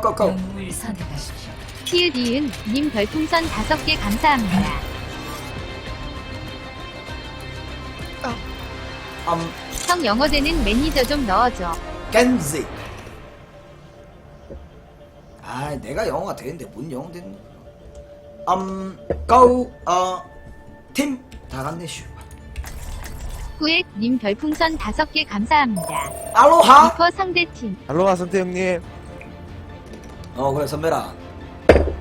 고고고고고 영웅을 선택하십시오. 키읔이은 님 별풍선 5개 감사합니다. 음 형 영어 되는 매니저 좀 넣어줘. 겐지 아 내가 영어가 되는데 뭔 영어 되는 음 go 어 팀 다 갔네 슈 꾸액 님 별풍선 5개 감사합니다. 알로하 리퍼 상대팀. 알로하 선태 형님. 어 그래 선배라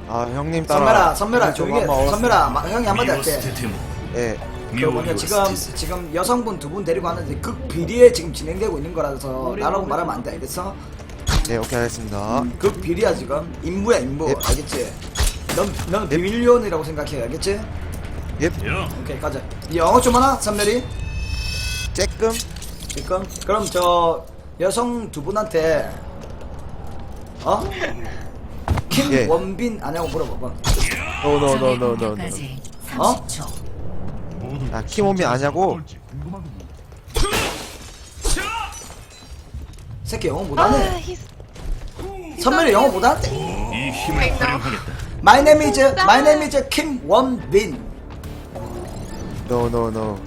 아 형님 따라. 선배라 선배라 형님 좀 조용히 한번 해 선배라 마- 형이 한마디 할게 身を捨てても 예. 그 身を 뭐냐 寄 지금 捨てず 지금 여성분 두 분 데리고 왔는데 극 비리에 지금 진행되고 있는 거라서 나라고 말하면 안 돼 알겠어? 네 오케이 알겠습니다. 극 비리야 지금 인부야 인부 예. 알겠지? 넌 너는 비밀요원이라고 생각해 알겠지? 예. 야 오케이 가자 이 영어 좀 하나 선배리 쬐끔. 지금 그럼 저 여성 두 분한테 어? 예. 김원빈 아냐고 물어봐봐 노노노노노노. 까지 어? 30초. 아 키몸이 아냐고. 새끼 영어 못하네 선배리 영어 못하네 이 힘을 활용하겠다 My name is My name is 김원빈 노노노.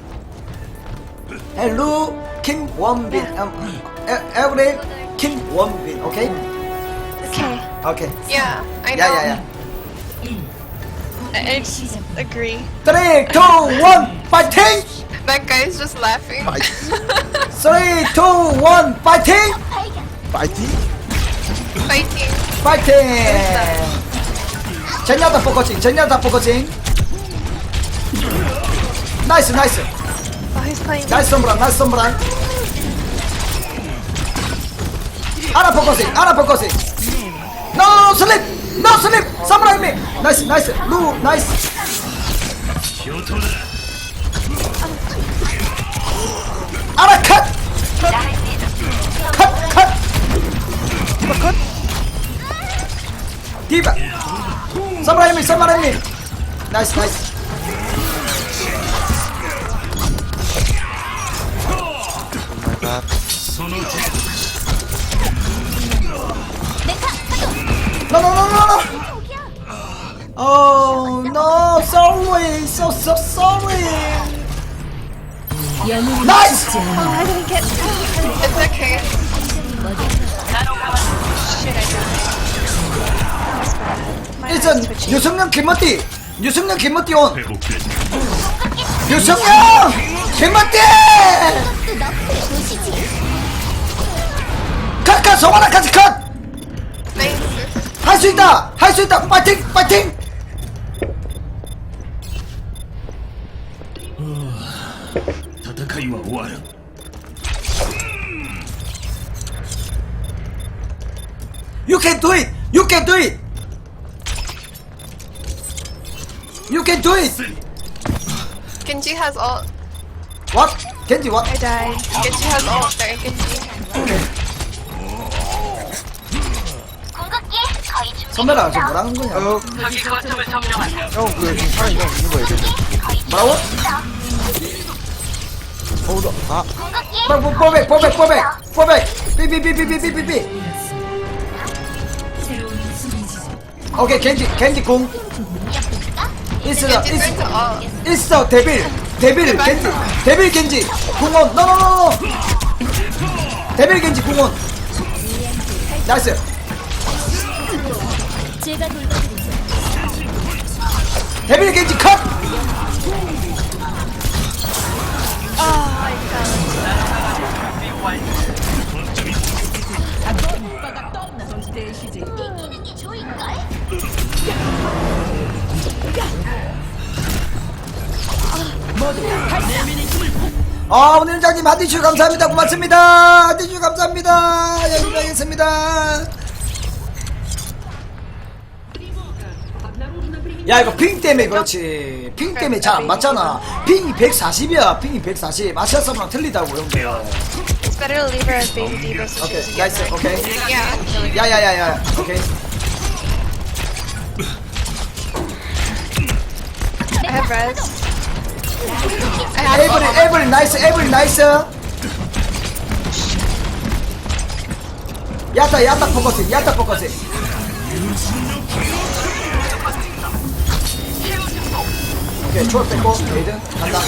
Hello 김원빈 um, e- Every 김원빈 오케이? Okay. 오케이 Yeah, I know. 야야야 I, I 시작. agree. 3 2 1 파이팅! That guy's just laughing. 3 2 1 파이팅! 파이팅. Fighting. 파이팅! 젠야다 포커싱 젠야다 포커싱 나이스 나이스 Oh, he's playing. 나이스 썸브란 나이스 썸브란 아나 포커싱 아나 포커싱 No sleep! No sleep! 사무라이 맥! 나이스 나이스! 루 나이스! 아라 컷! 컷! 컷! 디바 컷! 디바! 사무라이 맥! 사무라이 맥! 나이스 나이스! 오마이갓 No, no, no, no. Oh no, sorry, so so sorry. 영웅을 Nice. I didn't get. It's okay. Shit, I did. 일단 유승용 김머띠, 유승용 김머띠 온. 유승용 김머띠. 컷컷 송하나까지 컷. 할 수 있다! 할 수 있다! 파이팅! 파이팅! 타타카이와 오아르 You can do it! You can do it! You can do it! Genji has all. What? Genji what? I died. Genji has all. There, Genji. 선배라 저 뭐라는 거냐? 어. 형그 지금 사람 이거 있는 거예요. 뭐라고? 어, 너, 아, 뽀- 뽀- 뽀백 뽀백 뽀백 뽀백 삐삐삐삐삐삐삐 새로운 수비 지점. 오케이 겐지 겐지 궁 있어 있어 ult. 있어 데빌 데빌 겐지 데빌 겐지 궁원 노노노노 데빌 겐지 궁원 나이스 데빌 겐지 컷 아, 오늘 장님 한디슈 감사합니다. 고맙습니다. 한디슈 감사합니다. 여기까지 하겠습니다. 야, 이거 핑 때문에 그렇지. 핑 때문에 잘 안 맞잖아. 핑이 140이야. 핑이 140. 마샤서랑 틀리다고, 형들. It's better to leave her as baby diva so she 오케이, doesn't get 나이스. hurt. 오케이. Yeah. 야야야야. 오케이. I have res. I have ult. 에이블리 나이스, 에이블리 나이스. 야타 야타 포커싱 야타 포커싱 오케이 초월 뺐고 레이드 간다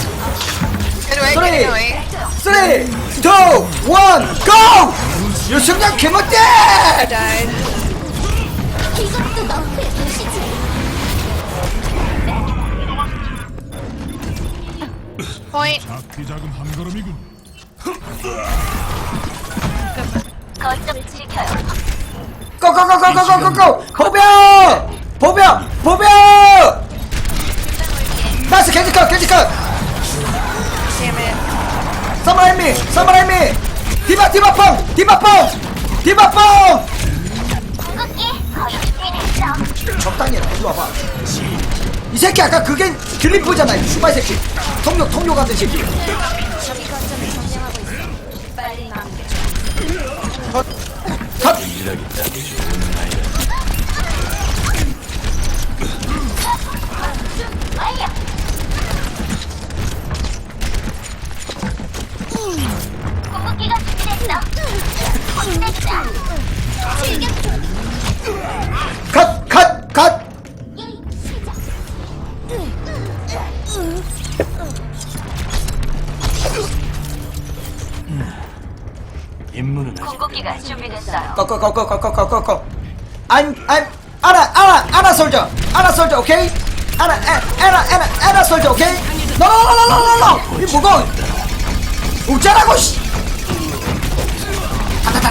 Get away, Three. get away. 3 2 1 GO! 유승장 개멋대! I died. Point. 고고고고고고고고 보병! 보병! 보병! 나이스 캔디컷 캔디컷. Damn it. 서머라이미 서머라이미. 디바 디바 펑 디바 펑 디바 펑. 적당히 해라 일로 와봐. 이 새끼 아까 그게 글리프잖아 이 슈발 새끼. 통역 통역 하는 새끼 컷 컷, 꺼, 꺼, 꺼, 꺼, 꺼, 꺼, 꺼, 꺼, 꺼. I'm, I'm, 아나, 아나, 아나 솔져, 아나 솔져, 오케이? 에, 에나, 에나, 에나 솔져, 오케이? 노노노노노노, 이 뭐고? 웃자라고 씨. 에나,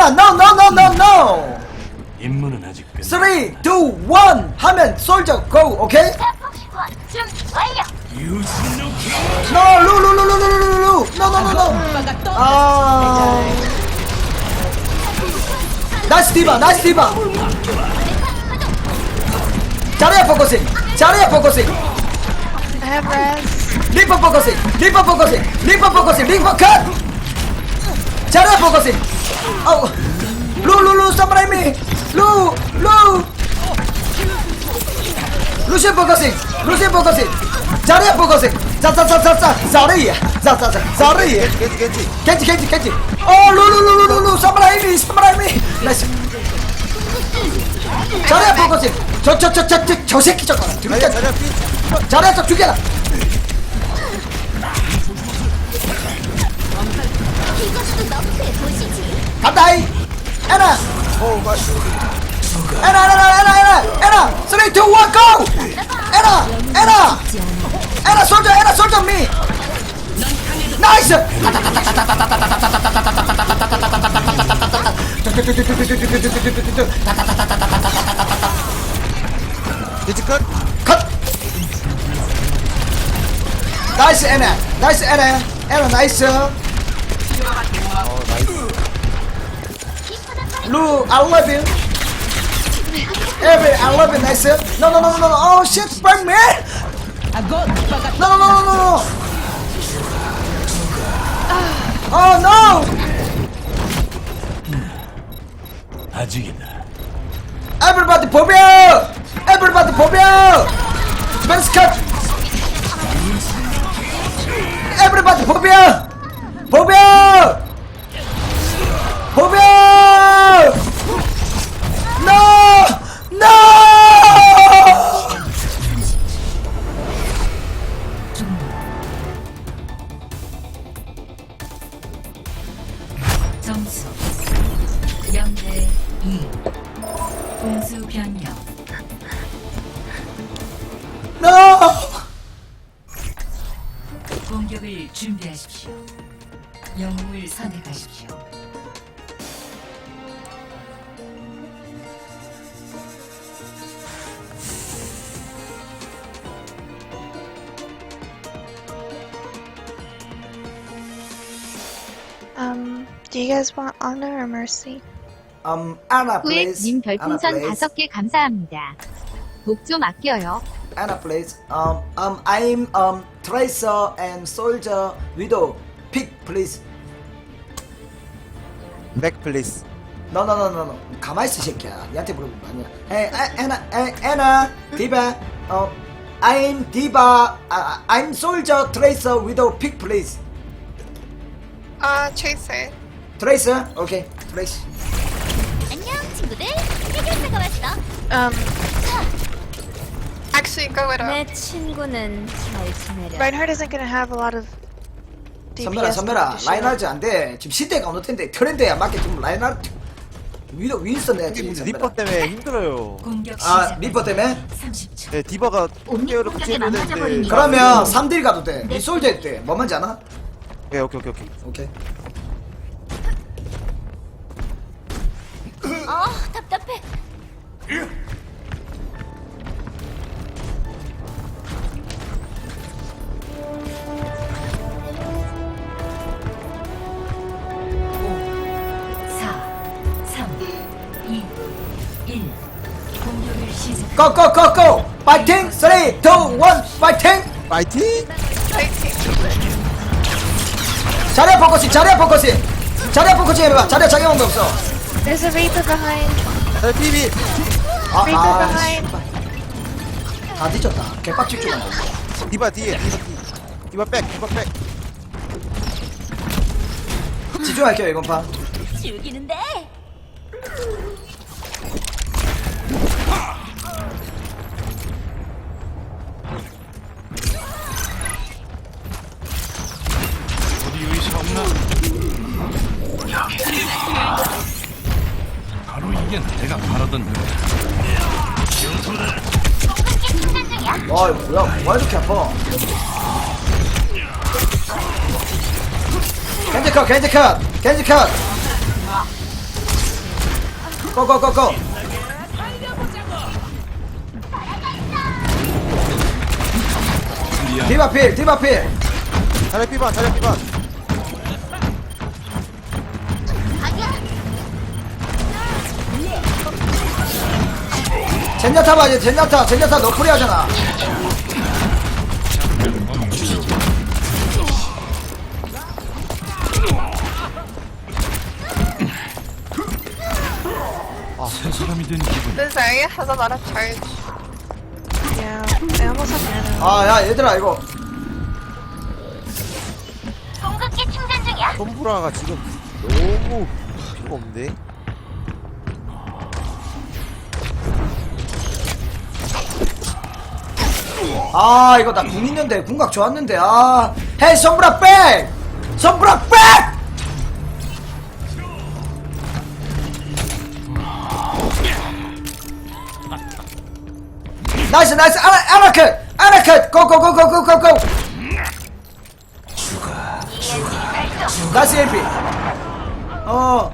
하나 no no no no no 임무는 아직 끝. 3 2 1 하면 솔저 고 오케이 no 루루루루루루루 no no 아 나이스 디바 나이스 디바 잘해 포커싱 잘해 포커싱 리퍼 포커싱 리퍼 포커싱 리퍼 포커싱 리퍼 컷 잘해 포커싱 어, 루루루 사무라이미, 루, 루. 루시안 포커싱, 루시안 포커싱. 자리야 포커싱. 자자자자자 자리야, 자자자 자리야. 겐지 겐지 겐지 겐지 겐지. 어, 루루루루루루 사무라이미, 사무라이미. 나이스. 자리야 포커싱. 저저저저저저 새끼 저거. 피 자리야 저 죽여라. 간다이. 에나. 에나 에나 에나 에나 에나 3 2 1 go. 에나 에나. 에나 솔져 에나 솔져 미 나이스 겐지 컷컷 나이스 에나 나이스 에나 에나 나이스 루 I love you Every I love you nice No no no no no Oh shit spark me No no no no no no Oh no 아직이다. Everybody 보병! Everybody 보병! Defense cut! Everybody! 보병! 보병! Mercy? Um, Anna please. Anna 별풍선 please. 다섯 개 감사합니다. 복좀 아껴요. Anna please. Um, um, I'm um Tracer and Soldier Widow. Pick please. 맥 플리스 너너너너너 가만히 있어 새끼야 니한테 물어본 거 아니야 Hey Anna Hey, Anna Diva 어 I'm Diva 아, I'm soldier tracer widow pick please Uh, Tracer 오케이 trace 안녕 친구들. 해결사가 왔어. Um. Actually, go with 내 him. 친구는 잘 지내려. Reinhardt isn't gonna have a lot of 선배라. 선배라 competition. 라인하르트 안돼 지금 시대가 어느 텐데 트렌드야 맞게 지금 라인하르트 위도 윈스턴 내야지 리퍼 때문에 힘들어요 공격 아 시작. 리퍼 때문에 30초. 네 디바가 같이 해야 되는데 그러면 3딜 가도 돼니 솔저 했대 뭐 뭔지 아나? 네, 오케이 오케이 오케이 오케이 고고고고! 파이팅! 3 2 1 파이팅! 파이팅! 자리야 포커싱 자리야 포커싱! 자리야 포커싱 해봐. 자리야 자기만도 없어. There's a Reaper behind. 자 TV 아, Reaper 아, behind. 씨발. 다 뒤졌다 개빡칠 줄 알아 디바 뒤에 디바 뒤 디바 백 디바 백 집중할게요 이번 판 죽이는데. 어디 의사 없나? 바로 이게 내가 바라던 거야. 와 이거 뭐야? 뭐가 이렇게 아파? 겐지 컷 겐지 컷 겐지 컷! 고고고고! 디바필 디바필! 자리 피반 자리 피반 젠야타 봐야지 젠야타 젠야타 너프리 하잖아 새 사람이 된 기분. This area has a lot of charge. Yeah, I almost have mana. 아야 얘들아 이거 공급기 충전 중이야. 솜브라가 지금 너무 필요가 없는 아 이거 나 궁 있는데 궁각 좋았는데 아. 헤이 선브라 백! 선브라 백! 나이스 나이스. 아나 아나컷! 아나컷! 고고고고고고고! 나이스 LP 어.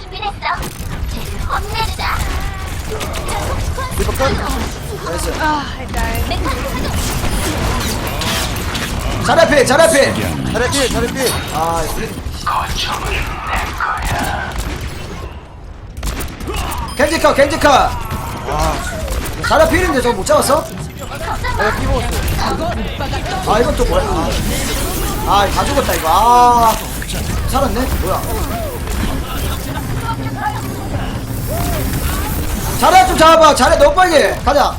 준비됐어. 혼내주자. 리퍼 컷 나이스 잘 앞에 잘 앞에 잘해 필 잘해 필아 겐지 컷 겐지 컷잘 앞에 있는데 저거 못 잡았어? 내가 피보스 아 이건 또 뭐야? 아다 죽었다 이거. 아 살았네? 뭐야? 자리 좀 잡아봐. 자리 너무 빨개 가자.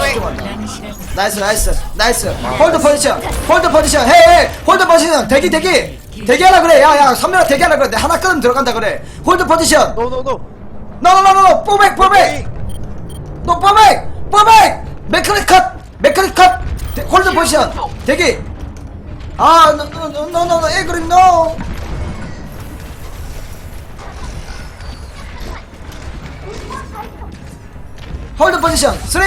집중한다 나이스 나이스 나이스. 홀드 포지션 홀드 포지션. 헤이 홀드 포지션. 대기 대기. 대기하라 그래. 야야 선배랑 대기하라 그래. 내 하나 끊으면 들어간다 그래. 홀드 포지션. 노노노 노노노노 뽀백 뽀백 노 뽀백 뽀백 맥크리 컷 맥크리 컷 대- 홀드 포지션 대기 아 노노노노노 에그린 노 홀드 포지션 3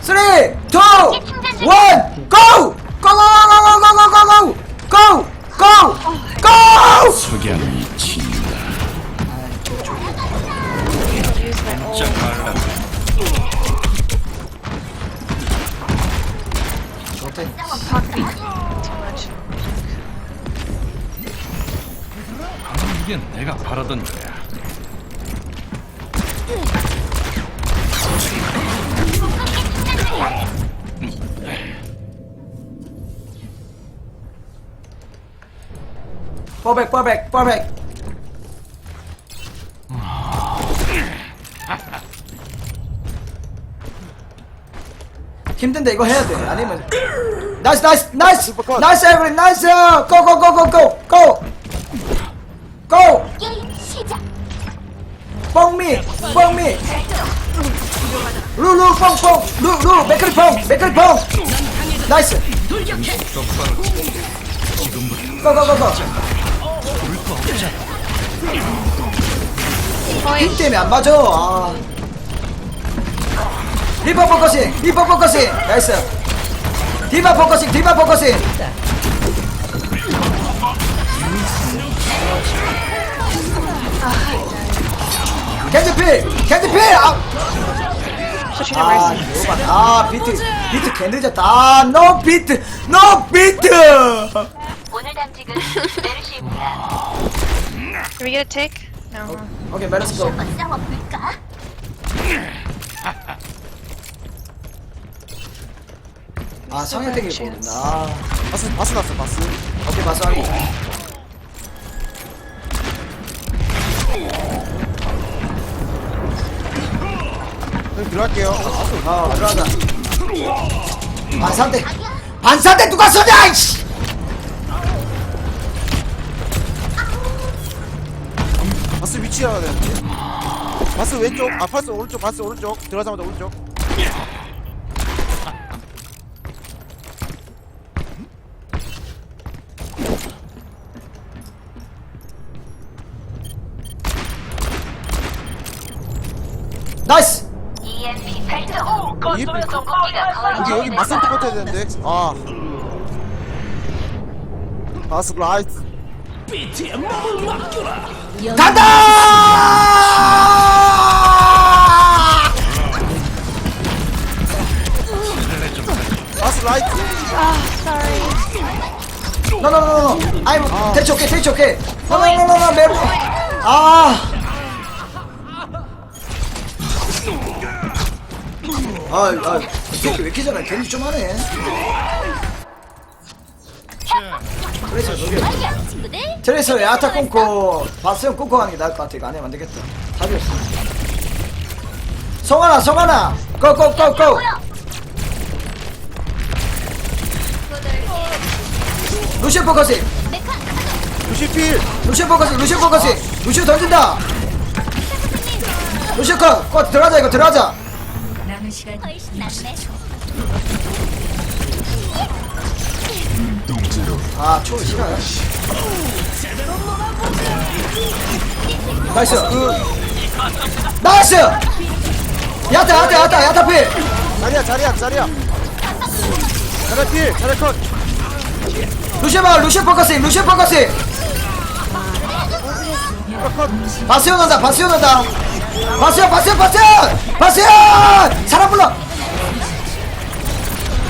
3 2 1 고! 고고고고고고고고! 고! 고! 고! 석양이 친다. Use my ult. 좋 이게 내가 바라던 거야. 뽀백 뽀백 뽀백 힘든데 이거 해야 돼. 아니면 나이스 나이스 나이스. 나이스 에브리 나이스! 고고고고고고! 고! 뻥미 뻥미! 루루 뻥뻥 루루 맥크리 뻥 맥크리 뻥 나이스! 고고고고! 힘 때문에 안 맞아. 아. 리퍼 포커싱 리퍼 포커싱 나이스 디바 포커싱 디바 포커싱 캔디필 캔디필 아, 아. 아 비트 비트 개 늦었다 아 노 비트 노 비트 오늘 당직은 메르시입니다. Can we get a take? No. 오케이 메르스 고 싸워볼까? 아 성현택이 모른다 아, 바스 바스 났어 바스 오케이 마스 하기 형 들어갈게요. 아 들어가자. 반사대. 반사대 누가 쏘냐 이씨! 바스 위치 알아야 되는데 바스 왼쪽. 아 바스 오른쪽 바스 오른쪽. 들어가자마자 오른쪽 공기가 거의 여기 여기 맞선 똑같아야 되는데? 아. 바스 라이트 간다! 바스 라이트 노노노노 아이고 대치 오케이 대치 오케이 노노노노노 메 아 아, 아, 이 새끼 왜 이렇게 잘해? 괜히 좀 하네. 그래서 저기 트레이서 야타 끊고 바스형 끊고 가는 게 나을 것 같아. 이거 안 하면 안 되겠다. 답이 없어. 성환아, 성환아, 고 고 고 고. 루시오 포커싱, 루시필 루시오 포커싱, 루시오 포커싱, 루시오 던진다. 루시오 컷, 컷 들어가자 이거 들어가자. 남은 시간 60초. 아, 초월 싫어요. 나이스. 나이스. 야타, 야타, 야타, 야타 필. 자리야 자리야 자리야 자리야 필 자리야 컷 루시오 봐, 루시오 포커싱, 루시오 포커싱. 바스요 넣는다, 바스요 넣는다. 바스요, 바스요, 바스요, 바스요. 사람 불러.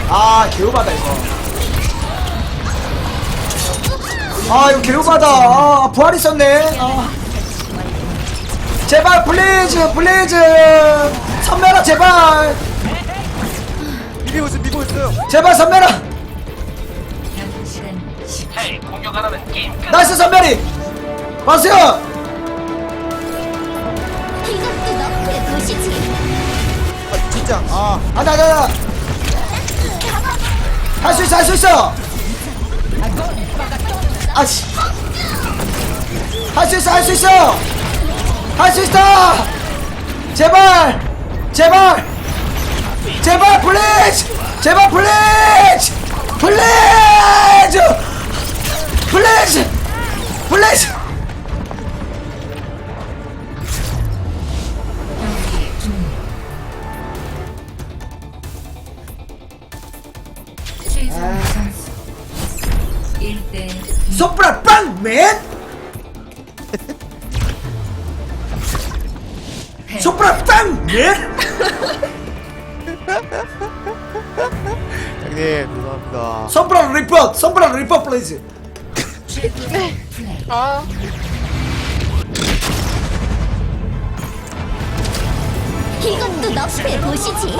아, 개우바다 이거. 아, 이거 개우바다. 아, 부활 있었네. 아. 제발, 플리즈, 플리즈. 선배라, 제발. 미고 있어 미고 있어요 제발, 10초. 나이스, 선배리. 바스 요. 아 진짜. 아 안돼 안돼 할수 있어 할 수 있어. 아씨. 할 수 있어 할 수 있어. 할 수 있어. 제발 제발. 제발 플리즈 제발 플리즈 플리즈 플리즈 플리즈 손브라 빵맨 형님 죄송합니다. 손브라 리포트 손브라 리포트 플리즈. Oh. 너프해 보시지.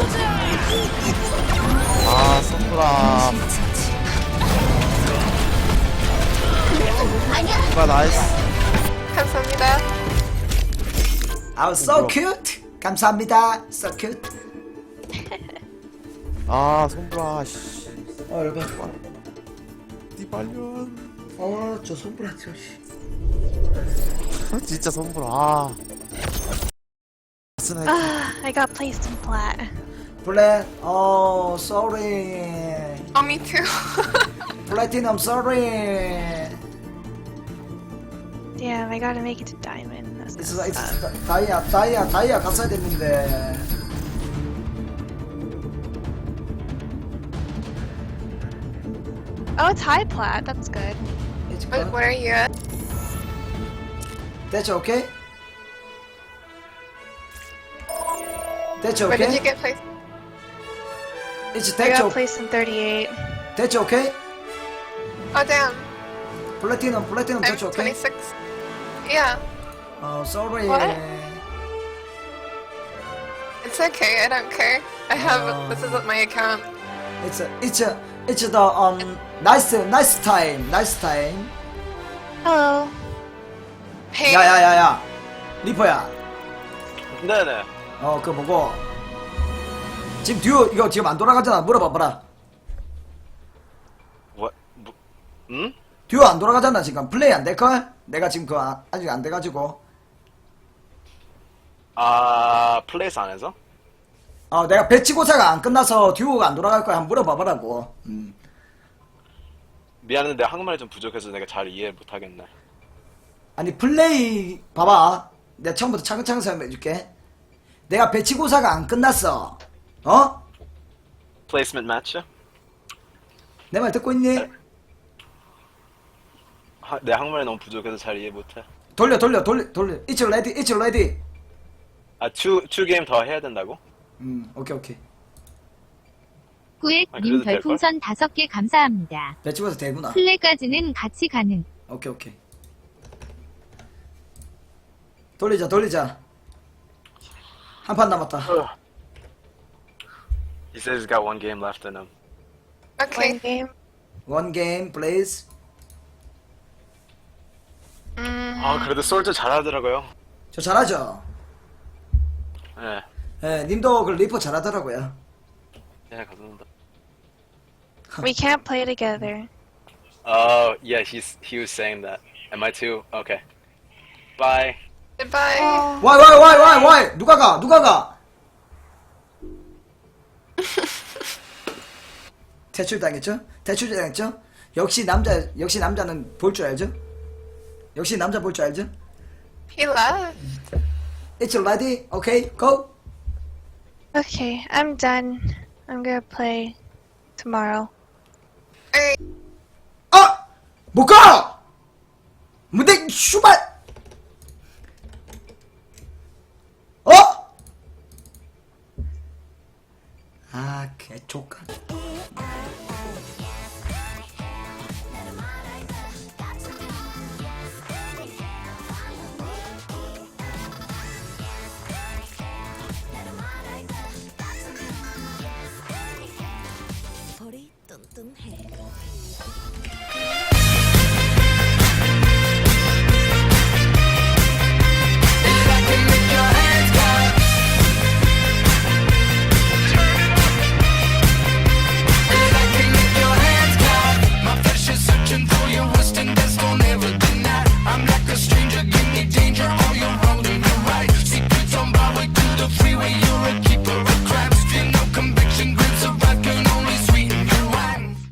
아 손브라. 누가 나이스. 감사합니다. 아우 so cute 감사합니다 so cute 아 손브라 씨 어 여러분 띠발년 어저 손브라 저 씨. 진짜 손브라 아 스나이퍼 Ah, I got placed in flat. 블랙 어 sorry Oh, me too. 플래티넘 sorry Damn, I gotta make it to diamond. That's it's, gonna it's suck. 다이아 다이아 다이아 갔어야 됐는데 Oh, it's high plat. That's good. It's Wait, good. where are you at? That's okay That's Where did you okay get placed? It's I that's got okay placed in 38. That's okay Oh, damn. 플래티넘 플래티넘 I'm that's okay 26. Yeah, 어 sorry What? it's okay. I don't care. I have. Oh. This isn't my account. It's a, it's a, it's the um nice nice time nice time Hello. Hey. 야야야야 리퍼야 네네. 어 그거 뭐고 지금 듀오 이거 지금 안 돌아가잖아 물어봐 봐라 뭐, 뭐, 음? 듀오 안 돌아가잖아 지금 플레이 안 될걸? 내가 지금 그거 아- 아직 안 돼가지고 아, 플레이스 안에서? 어 내가 배치고사가 안 끝나서 듀오가 안 돌아갈 거야 한번 물어봐 봐라고 음. 미안한데 한국말이 좀 부족해서 내가 잘 이해 못하겠네. 아니 플레이 봐봐 내가 처음부터 차근차근 설명해줄게 내가 배치고사가 안 끝났어 어? 플레이스먼트 매치? 내 말 듣고 있니? 하- 내 한국말이 너무 부족해서 잘 이해 못해. 돌려 돌려 돌려 돌려 It's ready It's ready 아, 투, 투 게임 더 해야 된다고? 음 오케이 오케이 꾸액 아, 그래도 될걸? 별풍선 5개 감사합니다. 배치고사 되구나 플레까지는 같이 가능. 오케이 오케이 돌리자 돌리자 한 판 남았다 He says he's got one game left in him. Okay. game. 원 게임 플레이스 Mm, 아, 그래도 솔저 잘하더라고요. 저 잘하죠? 예. 예 님도 그 리퍼 잘하더라고요 네, 감사합니다. we can't play together. Oh, yeah, he's, he was saying that. Am I too? Okay. Bye. Goodbye. 와이 와이 와이 와이 와이 누가 가 누가 가 퇴출당했죠? 퇴출당했죠? 역시 남자 역시 남자는 볼 줄 알죠? 역시 남자 볼 줄 알죠? He left. It's ready? Okay, go. Okay, I'm done. I'm gonna play tomorrow. 아! 못 가! 뭔데, 슈발! 어? 아, 개족간.